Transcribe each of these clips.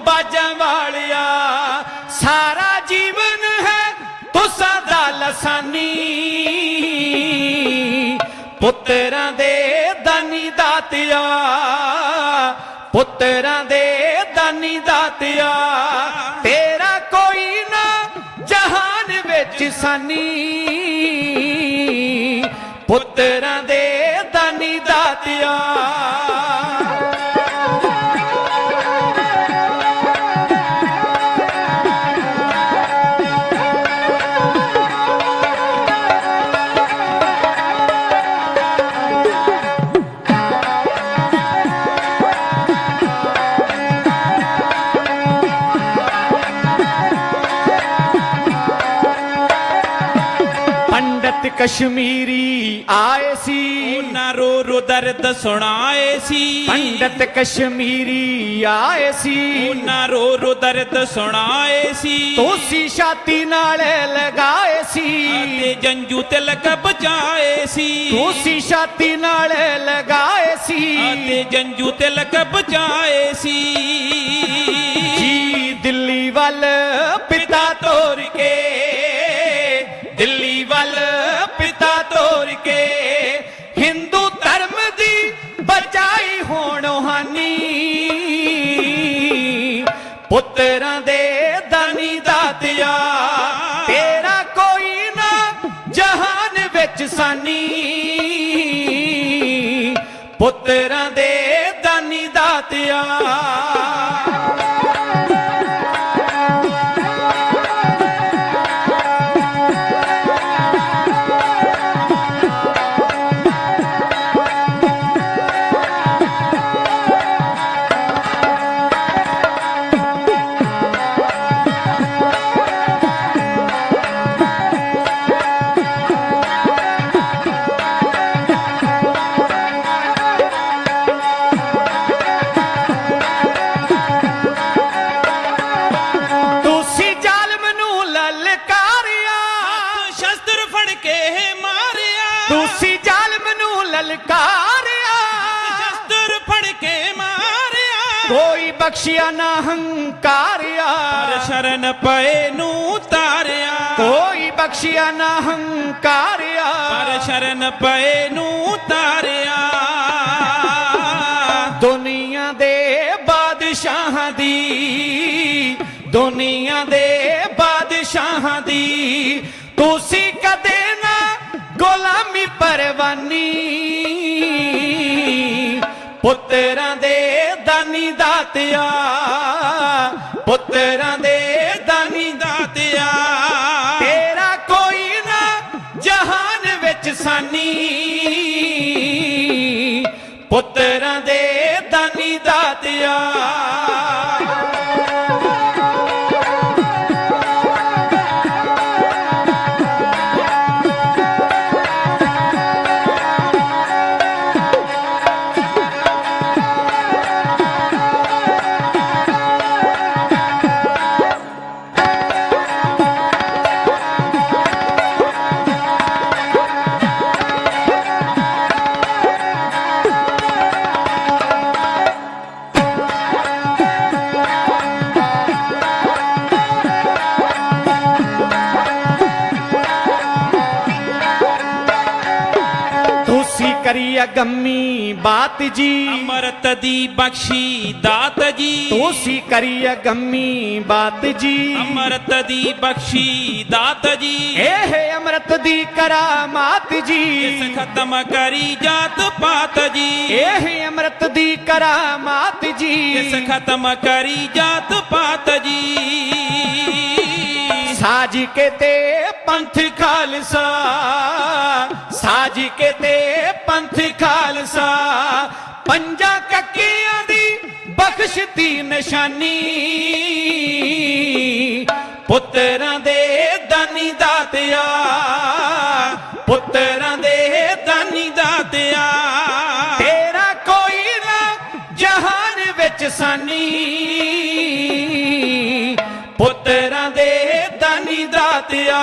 ਬਾਜਾਂ ਵਾਲਿਆ। ਸਾਰਾ ਜੀਵਨ ਹੈ ਤੁਸਾਂ ਦਾ ਲਸਾਨੀ। ਪੁੱਤਰਾਂ ਦੇ ਦਾਨੀ ਦਾਤਿਆ। ਪੁੱਤਰਾਂ ਦੇ ਦਾਨੀ ਦਾਤਿਆ। ਤੇਰਾ ਕੋਈ ਨਾ ਜਹਾਨ ਵਿੱਚ ਸਾਨੀ। ਪੁੱਤਰਾਂ ਦੇ ਦਾਨੀ ਦਾਤਿਆ। ਕਸ਼ਮੀਰੀ ਆਏ ਸੀ। ਉਹਨਾਂ ਰੋ ਰੋ ਦਰਦ ਸੁਣਾਏ ਸੀ। ਪੰਡਤ ਕਸ਼ਮੀਰੀ ਆਏ ਸੀ। ਉਹਨਾਂ ਰੋ ਰੋ ਦਰਦ ਸੁਣਾਏ ਸੀ। ਤੋਸੀ ਛਾਤੀ ਨਾਲ ਲਗਾਏ ਸੀ। ਅਤੇ ਜੰਜੂ ਤਿਲਕ ਬਚਾਏ ਸੀ। ਤੋਸੀ ਛਾਤੀ ਨਾਲ ਲਗਾਏ ਸੀ। ਅਤੇ ਜੰਜੂ ਤਿਲਕ ਬਚਾਏ ਸੀ। ਵਿੱਚ ਸਾਨੀ ਪੁੱਤਰਾਂ ਦੇ ਦਾਨੀ ਦਾਤਿਆ ਲਲਕਾਰਿਆ। ਸ਼ਸਤਰ ਫੜ ਕੇ ਮਾਰਿਆ। ਕੋਈ ਬਖਸ਼ਿਆ ਨਾ ਹੰਕਾਰਿਆ। ਪਰ ਸ਼ਰਨ ਪਏ ਨੂੰ ਤਾਰਿਆ। ਕੋਈ ਬਖਸ਼ਿਆ ਨਾ ਹੰਕਾਰਿਆ। ਪਰ ਸ਼ਰਨ ਪਏ ਨੂੰ ਤਾਰਿਆ। ਦੁਨੀਆ ਦੇ ਬਾਦਸ਼ਾਹਾਂ ਦੀ ਦੁਨੀਆ ਦੇ ਬਾਦਸ਼ਾਹਾਂ ਦੀ ਤੁਸੀਂ ਕਦੇ ਨਾ ਗੁਲਾਮੀ ਪਰਵਾਨੀ। ਪੁੱਤਰਾਂ ਦੇ ਦਾਨੀ ਦਾਤਿਆ, ਪੁੱਤਰਾਂ ਦੇ ਦਾਨੀ ਦਾਤਿਆ। ਤੇਰਾ ਕੋਈ ਨਾ ਜਹਾਨ ਵਿੱਚ ਸਾਨੀ। ਪੁੱਤਰਾਂ ਦੇ ਦਾਨੀ ਦਾਤਿਆ ਬਾਤ ਜੀ। ਅਮਰਤ ਦੀ ਬਖਸ਼ੀ ਦਾਤ ਜੀ। ਤੁਸੀਂ ਕਰੀ ਅਗੰਮੀ ਬਾਤ ਜੀ। ਅਮਰਤ ਦੀ ਬਖਸ਼ੀ ਦਾਤ ਜੀ। ਇਹ ਅੰਮ੍ਰਿਤ ਦੀ ਕਰਾਮਾਤ ਇਸ ਜੀ ਖਤਮ ਕਰੀ ਜਾਤ ਪਾਤ ਜੀ। ਇਹ ਅੰਮ੍ਰਿਤ ਦੀ ਕਰਾਮਾਤ ਇਸ ਜੀ ਖਤਮ ਕਰੀ ਜਾਤ ਪਾਤ ਜੀ। ਸਾਜ ਕੇ ਤੇ ਪੰਥ ਖਾਲਸਾ। ਸਾਜ ਕੇ ਤੇ ਪੰਥ ਖਾਲਸਾ। ਪੰਜਾਂ ਕੱਕੀਆਂ ਦੀ ਬਖਸ਼ਤੀ ਨਿਸ਼ਾਨੀ। ਪੁੱਤਰਾਂ ਦੇ ਦਾਨੀ ਦਾਤਿਆ, ਪੁੱਤਰਾਂ ਦੇ ਦਾਨੀ ਦਾਤਿਆ। ਤੇਰਾ ਕੋਈ ਨਾ ਜਹਾਨ ਵਿੱਚ ਸਾਨੀ। ਪੁੱਤਰਾਂ ਦੇ ਦਾਨੀ ਦਾਤਿਆ।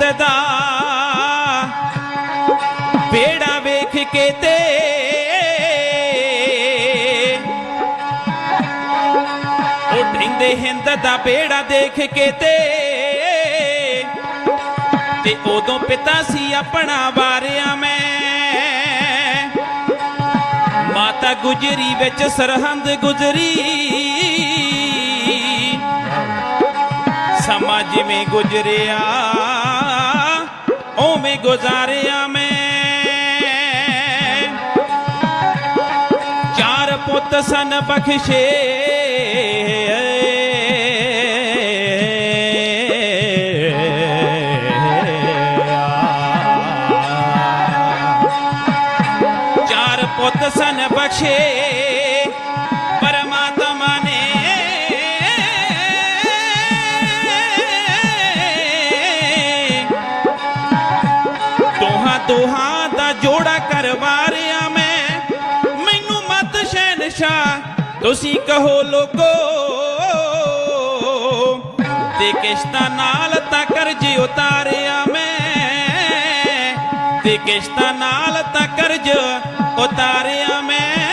ਹਿੰਦ ਦਾ ਬੇੜਾ ਵੇਖ ਕੇ ਤੇ ਉਹ ਢਿੰਦੇ ਹਿੰਦ ਦਾ ਬੇੜਾ ਦੇਖ ਕੇ ਤੇ ਤੇ ਉਦੋਂ ਪਿਤਾ ਸੀ ਆਪਣਾ ਵਾਰਿਆ ਮੈਂ। ਮਾਤਾ ਗੁਜਰੀ ਵਿੱਚ ਸਰਹੰਦ ਗੁਜਰੀ। ਸਮਾਂ ਜਿਵੇਂ ਗੁਜਰਿਆ। ਓਵੇਂ ਗੁਜ਼ਾਰਿਆ ਮੈਂ। ਚਾਰ ਪੁੱਤ ਸਨ ਬਖਸ਼ੇ। ਚਾਰ ਪੁੱਤ ਸਨ ਬਖਸ਼ੇ। ਦੋਹਾਂ ਦੋਹਾਂ ਦਾ ਜੋੜਾ ਕਰਵਾ ਮੈਂ। ਮੈਨੂੰ ਮਤ ਸ਼ਹਿਨशाह ਤੁਸੀਂ ਕਹੋ ਲੋਕੋ। ਤੇ ਕਿਸ਼ਤਾ ਨਾਲ ਤਾਂ ਕਰਜ਼ ਉਤਾਰਿਆ ਮੈਂ। ਤੇ ਕਿਸ਼ਤਾਂ ਨਾਲ ਤਾਂ ਕਰਜ਼ ਉਤਾਰਿਆ ਮੈਂ।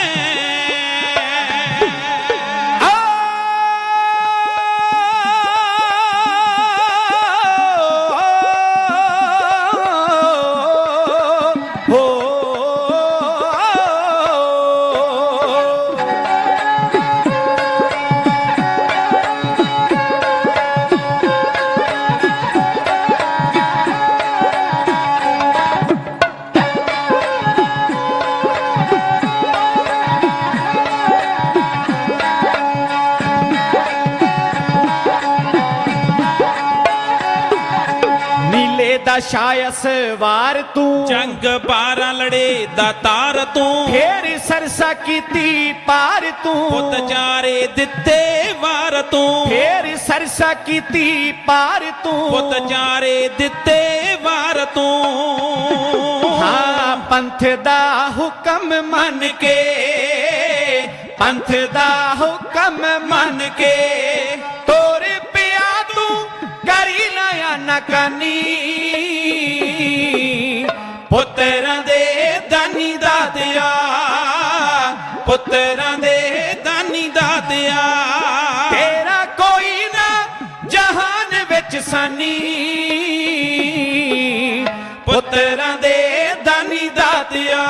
ਸ਼ਾਇਸ ਵਾਰ ਤੂੰ ਜੰਗ ਬਾਰਾਂ ਲੜੇ ਦਾ ਤਾਰ ਤੂੰ। ਫੇਰ ਸਰਸਾ ਕੀਤੀ ਪਾਰ ਤੂੰ। ਪੁੱਤ ਚਾਰੇ ਦਿੱਤੇ ਵਾਰ ਤੂੰ। ਫੇਰ ਸਰਸਾ ਕੀਤੀ ਪਾਰ ਤੂੰ। ਪੁੱਤ ਚਾਰੇ ਦਿੱਤੇ ਵਾਰ ਤੂੰ। ਹਾਂ ਪੰਥ ਦਾ ਹੁਕਮ ਮੰਨ ਕੇ। ਪੰਥ ਦਾ ਹੁਕਮ ਮੰਨ ਕੇ। ਤੋਰ ਪਿਆ ਤੂੰ ਕਰੀ ਨਾ ਨਕਾਨੀ। ਪੁੱਤਰਾਂ ਦੇ ਦਾਨੀ ਦਾਤਿਆ। ਤੇਰਾ ਕੋਈ ਨਾ ਜਹਾਨ ਵਿੱਚ ਸਾਨੀ। ਪੁੱਤਰਾਂ ਦੇ ਦਾਨੀ ਦਾਤਿਆ।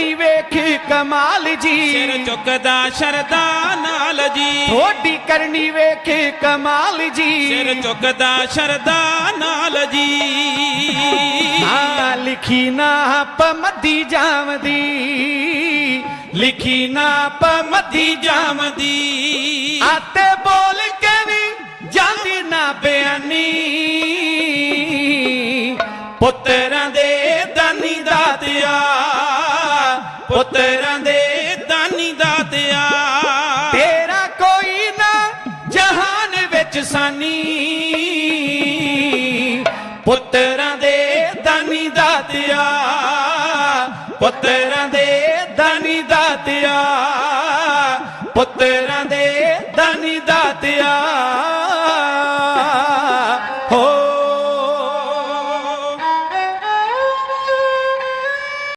ਜਰਨੀ ਵੇਖ ਕਮਾਲ ਜੀ। ਸਿਰ ਚੁੱਕਦਾ ਸ਼ਰਦਾ ਨਾਲ ਜੀ। ਥੋੜੀ ਕਰਨੀ ਵੇਖ ਕਮਾਲ ਜੀ। ਸਿਰ ਚੁੱਕਦਾ ਸ਼ਰਦਾ ਨਾਲ ਜੀ। ਹਾਂ ਲਿਖੀ ਨਾ ਪਮਦੀ ਜਾਵਦੀ। ਲਿਖੀ ਨਾ ਪਮਦੀ ਜਾਮਦੀ ਆਤੇ ਬੋਲ ਕੇ ਵੀ ਜਾਂਦੀ ਨਾ ਬਿਆਨੀ। ਪੁੱਤਰਾਂ ਦੇ ਪੁੱਤਰਾਂ ਦੇ ਦਾਨੀ ਦਾਤਿਆ ਤੇਰਾ ਕੋਈ ਨਾ ਜਹਾਨ ਵਿੱਚ ਸਾਨੀ। ਪੁੱਤਰਾਂ ਦੇ ਦਾਨੀ ਦਾਤਿਆ ਪੁੱਤਰਾਂ ਦੇ